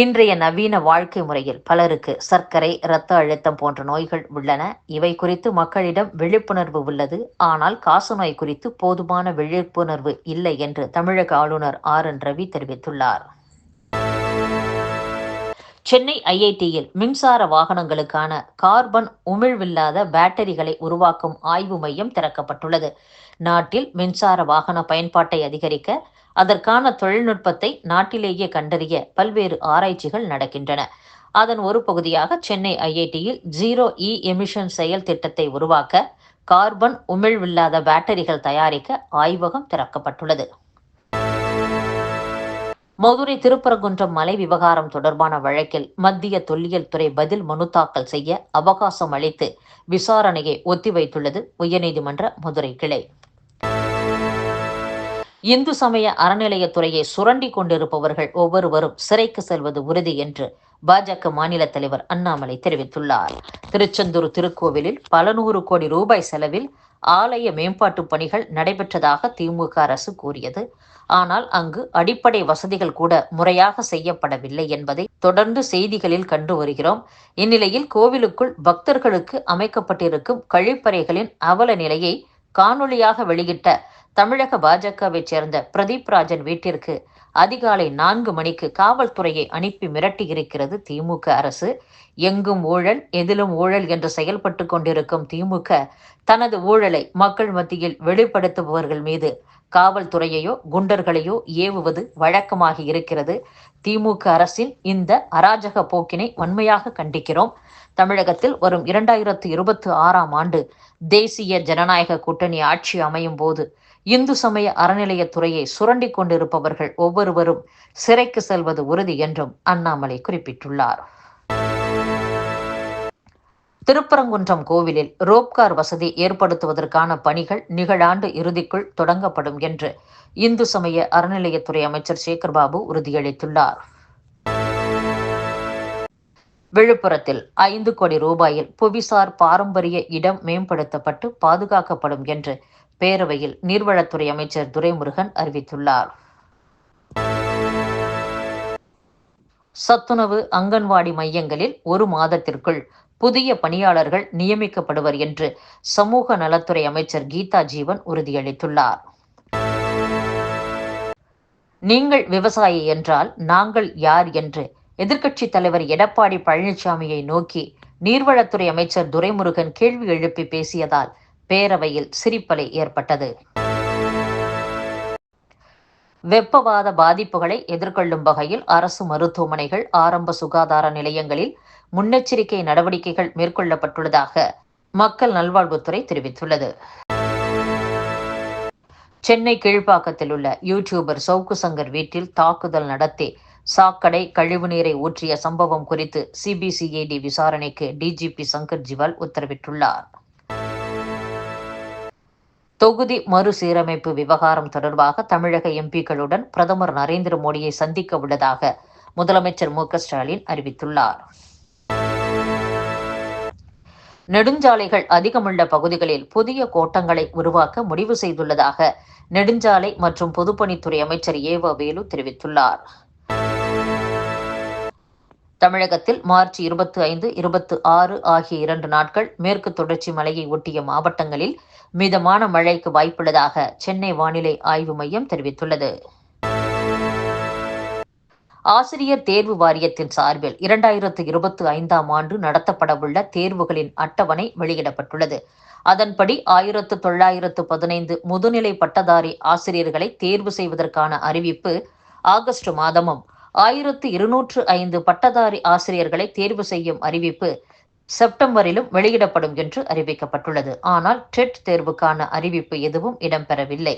இன்றைய நவீன வாழ்க்கை முறையில் பலருக்கு சர்க்கரை இரத்த அழுத்தம் போன்ற நோய்கள் உள்ளன. இவை குறித்து மக்களிடம் விழிப்புணர்வு உள்ளது. ஆனால் காசநோய் குறித்து போதுமான விழிப்புணர்வு இல்லை என்று தமிழக ஆளுநர் ஆர் என் ரவி தெரிவித்துள்ளார். சென்னை ஐஐடியில் மின்சார வாகனங்களுக்கான கார்பன் உமிழ்வில்லாத பேட்டரிகளை உருவாக்கும் ஆய்வு மையம் திறக்கப்பட்டுள்ளது. நாட்டில் மின்சார வாகன பயன்பாட்டை அதிகரிக்க அதற்கான தொழில்நுட்பத்தை நாட்டிலேயே கண்டறிய பல்வேறு ஆராய்ச்சிகள் நடக்கின்றன. அதன் ஒரு பகுதியாக சென்னை ஐஐடியில் ஜீரோ இ எமிஷன் செயல் திட்டத்தை உருவாக்க கார்பன் உமிழ்வில்லாத பேட்டரிகள் தயாரிக்க ஆய்வகம் திறக்கப்பட்டுள்ளது. மதுரை திருப்பரங்குன்றம் மலை விவகாரம் தொடர்பான வழக்கில் மத்திய தொல்லியல் துறை பதில் மனு தாக்கல் செய்ய அவகாசம் அளித்து விசாரணையை ஒத்திவைத்துள்ளது உயர்நீதிமன்ற மதுரை கிளை. இந்து சமய அறநிலையத்துறையை சுரண்டி கொண்டிருப்பவர்கள் ஒவ்வொருவரும் சிறைக்கு செல்வது உறுதி என்று பாஜக மாநில தலைவர் அண்ணாமலை தெரிவித்துள்ளார். திருச்செந்தூர் திருக்கோவிலில் பல நூறு கோடி ரூபாய் செலவில் ஆலய மேம்பாட்டு பணிகள் நடைபெற்றதாக திமுக அரசு கூறியது. ஆனால் அங்கு அடிப்படை வசதிகள் கூட முறையாக செய்யப்படவில்லை என்பதை தொடர்ந்து செய்திகளில் கண்டு வருகிறோம். இந்நிலையில் கோவிலுக்குள் பக்தர்களுக்கு அமைக்கப்பட்டிருக்கும் கழிப்பறைகளின் அவல நிலையை காணொளியாக வெளியிட்ட தமிழக பாஜகவைச் சேர்ந்த பிரதீப் ராஜன் வீட்டிற்கு அதிகாலை நான்கு மணிக்கு காவல்துறையை அனுப்பி மிரட்டியிருக்கிறது திமுக அரசு. எங்கும் ஊழல் எதிலும் ஊழல் என்று செயல்பட்டு கொண்டிருக்கும் திமுக தனது ஊழலை மக்கள் மத்தியில் வெளிப்படுத்துபவர்கள் மீது காவல்துறையையோ குண்டர்களையோ ஏவுவது வழக்கமாக இருக்கிறது. திமுக அரசின் இந்த அராஜக போக்கினை வன்மையாக கண்டிக்கிறோம். தமிழகத்தில் வரும் இரண்டாயிரத்து இருபத்தி ஆறாம் ஆண்டு தேசிய ஜனநாயக கூட்டணி ஆட்சி அமையும் போது இந்து சமய அறநிலையத்துறையை சுரண்டி கொண்டிருப்பவர்கள் ஒவ்வொருவரும் சிறைக்கு செல்வது உறுதி என்றும் அண்ணாமலை குறிப்பிட்டுள்ளார். திருப்பரங்குன்றம் கோவிலில் ரோப்கார் வசதி ஏற்படுத்துவதற்கான பணிகள் நிகழாண்டு இறுதிக்குள் தொடங்கப்படும் என்று இந்து சமய அறநிலையத்துறை அமைச்சர் சேகர்பாபு உறுதியளித்துள்ளார். விழுப்புரத்தில் ஐந்து கோடி ரூபாயில் புவிசார் பாரம்பரிய இடம் மேம்படுத்தப்பட்டு பாதுகாக்கப்படும் என்று பேரவையில் நீர்வளத்துறை அமைச்சர் துரைமுருகன் அறிவித்துள்ளார். சத்துணவு அங்கன்வாடி மையங்களில் ஒரு மாதத்திற்குள் புதிய பணியாளர்கள் நியமிக்கப்படுவர் என்று சமூக நலத்துறை அமைச்சர் கீதா ஜீவன் உறுதியளித்துள்ளார். நீங்கள் விவசாயி என்றால் நாங்கள் யார் என்று எதிர்க்கட்சித் தலைவர் எடப்பாடி பழனிசாமியை நோக்கி நீர்வளத்துறை அமைச்சர் துரைமுருகன் கேள்வி எழுப்பி பேசியதால் பேரவையில் சிரிப்பலை ஏற்பட்டது. வெப்பவாத பாதிப்புகளை எதிர்கொள்ளும் வகையில் அரசு மருத்துவமனைகள் ஆரம்ப சுகாதார நிலையங்களில் முன்னெச்சரிக்கை நடவடிக்கைகள் மேற்கொள்ளப்பட்டுள்ளதாக மக்கள் நல்வாழ்வுத்துறை தெரிவித்துள்ளது. சென்னை கீழ்ப்பாக்கத்தில் உள்ள யூடியூபர் சவுக்கு சங்கர் வீட்டில் தாக்குதல் நடத்தி சாக்கடை கழிவுநீரை ஊற்றிய சம்பவம் குறித்து சிபிசிஐடி விசாரணைக்கு டிஜிபி சங்கர் ஜிவால் உத்தரவிட்டுள்ளார். தொகுதி மறுசீரமைப்பு விவகாரம் தொடர்பாக தமிழக எம்பிக்களுடன் பிரதமர் நரேந்திர மோடியை சந்திக்க உள்ளதாக முதலமைச்சர் மு ஸ்டாலின் அறிவித்துள்ளார். நெடுஞ்சாலைகள் அதிகமுள்ள பகுதிகளில் புதிய கோட்டங்களை உருவாக்க முடிவு செய்துள்ளதாக நெடுஞ்சாலை மற்றும் பொதுப்பணித்துறை அமைச்சர் ஏவ வேலு தெரிவித்துள்ளார். தமிழகத்தில் மார்ச் இருபத்தி ஐந்து இருபத்தி ஆறு ஆகிய இரண்டு நாட்கள் மேற்கு தொடர்ச்சி மலையை ஒட்டிய மாவட்டங்களில் மிதமான மழைக்கு வாய்ப்புள்ளதாக சென்னை வானிலை ஆய்வு மையம் தெரிவித்துள்ளது. ஆசிரியர் தேர்வு வாரியத்தின் சார்பில் இரண்டாயிரத்து இருபத்தி ஐந்தாம் ஆண்டு நடத்தப்படவுள்ள தேர்வுகளின் அட்டவணை வெளியிடப்பட்டுள்ளது. அதன்படி ஆயிரத்து தொள்ளாயிரத்து பதினைந்து முதுநிலை பட்டதாரி ஆசிரியர்களை தேர்வு செய்வதற்கான அறிவிப்பு ஆகஸ்ட் மாதமும் ஆயிரத்து இருநூற்று ஐந்து பட்டதாரி ஆசிரியர்களை தேர்வு செய்யும் அறிவிப்பு செப்டம்பரிலும் வெளியிடப்படும் என்று அறிவிக்கப்பட்டுள்ளது. ஆனால் டெட் தேர்வுக்கான அறிவிப்பு எதுவும் இடம்பெறவில்லை.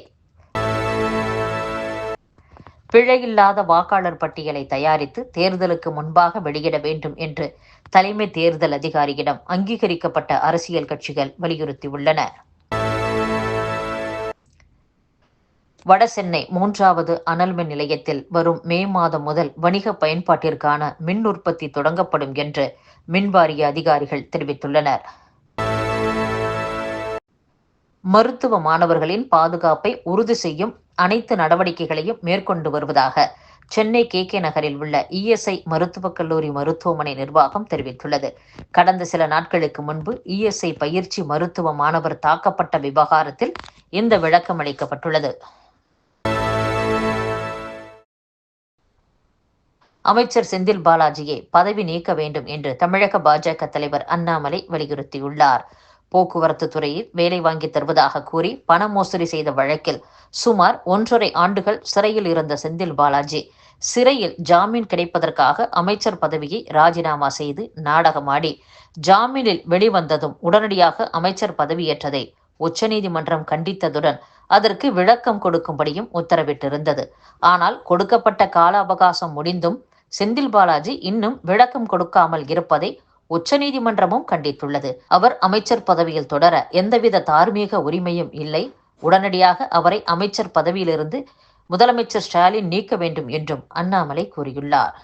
பிழையில்லாத வாக்காளர் பட்டியலை தயாரித்து தேர்தலுக்கு முன்பாக வெளியிட வேண்டும் என்று தலைமை தேர்தல் அதிகாரியிடம் அங்கீகரிக்கப்பட்ட அரசியல் கட்சிகள் வலியுறுத்தியுள்ளன. வடசென்னை மூன்றாவது அனல்மின் நிலையத்தில் வரும் மே மாதம் முதல் வணிக பயன்பாட்டிற்கான மின் உற்பத்தி தொடங்கப்படும் என்று மின்வாரிய அதிகாரிகள் தெரிவித்துள்ளனர். மருத்துவ மாணவர்களின் பாதுகாப்பை உறுதி செய்யும் அனைத்து நடவடிக்கைகளையும் மேற்கொண்டு வருவதாக சென்னை கே கே நகரில் உள்ள இஎஸ்ஐ மருத்துவக் கல்லூரி மருத்துவமனை நிர்வாகம் தெரிவித்துள்ளது. கடந்த சில நாட்களுக்கு முன்பு இஎஸ்ஐ பயிற்சி மருத்துவ மாணவர் தாக்கப்பட்ட விவகாரத்தில் இந்த விளக்கம் அளிக்கப்பட்டுள்ளது. அமைச்சர் செந்தில் பாலாஜியை பதவி நீக்க வேண்டும் என்று தமிழக பாஜக தலைவர் அண்ணாமலை வலியுறுத்தியுள்ளார். போக்குவரத்து துறையில் வேலை வாங்கி தருவதாக கூறி பண மோசடி செய்த வழக்கில் சுமார் ஒன்றரை ஆண்டுகள் சிறையில் இருந்த செந்தில் பாலாஜி சிறையில் ஜாமீன் கிடைப்பதற்காக அமைச்சர் பதவியை ராஜினாமா செய்து நாடகமாடி ஜாமீனில் வெளிவந்ததும் உடனடியாக அமைச்சர் பதவியேற்றதை உச்சநீதிமன்றம் கண்டித்ததுடன் அதற்கு விளக்கம் கொடுக்கும்படியும் உத்தரவிட்டிருந்தது. ஆனால் கொடுக்கப்பட்ட கால அவகாசம் முடிந்தும் செந்தில் பாலாஜி இன்னும் விளக்கம் கொடுக்காமல் இருப்பதை உச்சநீதிமன்றமும் கண்டித்துள்ளது. அவர் அமைச்சர் பதவியில் தொடர எந்தவித தார்மீக உரிமையும் இல்லை. உடனடியாக அவரை அமைச்சர் பதவியிலிருந்து முதலமைச்சர் ஸ்டாலின் நீக்க வேண்டும் என்றும் அண்ணாமலை கூறியுள்ளார்.